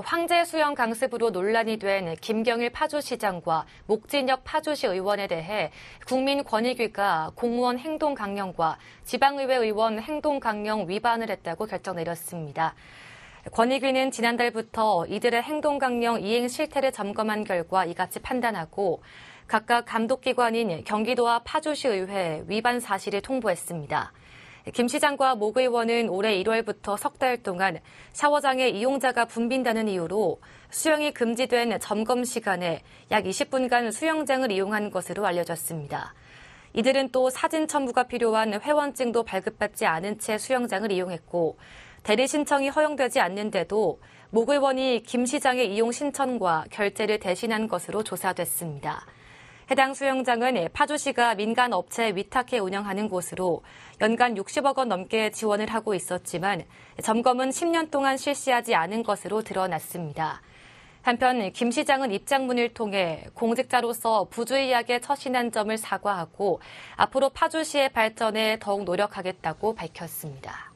황제 수영 강습으로 논란이 된 김경일 파주시장과 목진혁 파주시 의원에 대해 국민권익위가 공무원 행동 강령과 지방의회 의원 행동 강령 위반을 했다고 결정 내렸습니다. 권익위는 지난달부터 이들의 행동 강령 이행 실태를 점검한 결과 이같이 판단하고 각각 감독기관인 경기도와 파주시의회 위반 사실을 통보했습니다. 김 시장과 목 의원은 올해 1월부터 석 달 동안 샤워장에 이용자가 붐빈다는 이유로 수영이 금지된 점검 시간에 약 20분간 수영장을 이용한 것으로 알려졌습니다. 이들은 또 사진 첨부가 필요한 회원증도 발급받지 않은 채 수영장을 이용했고 대리 신청이 허용되지 않는데도 목 의원이 김 시장의 이용 신청과 결제를 대신한 것으로 조사됐습니다. 해당 수영장은 파주시가 민간 업체에 위탁해 운영하는 곳으로 연간 60억 원 넘게 지원을 하고 있었지만 점검은 10년 동안 실시하지 않은 것으로 드러났습니다. 한편 김 시장은 입장문을 통해 공직자로서 부주의하게 처신한 점을 사과하고 앞으로 파주시의 발전에 더욱 노력하겠다고 밝혔습니다.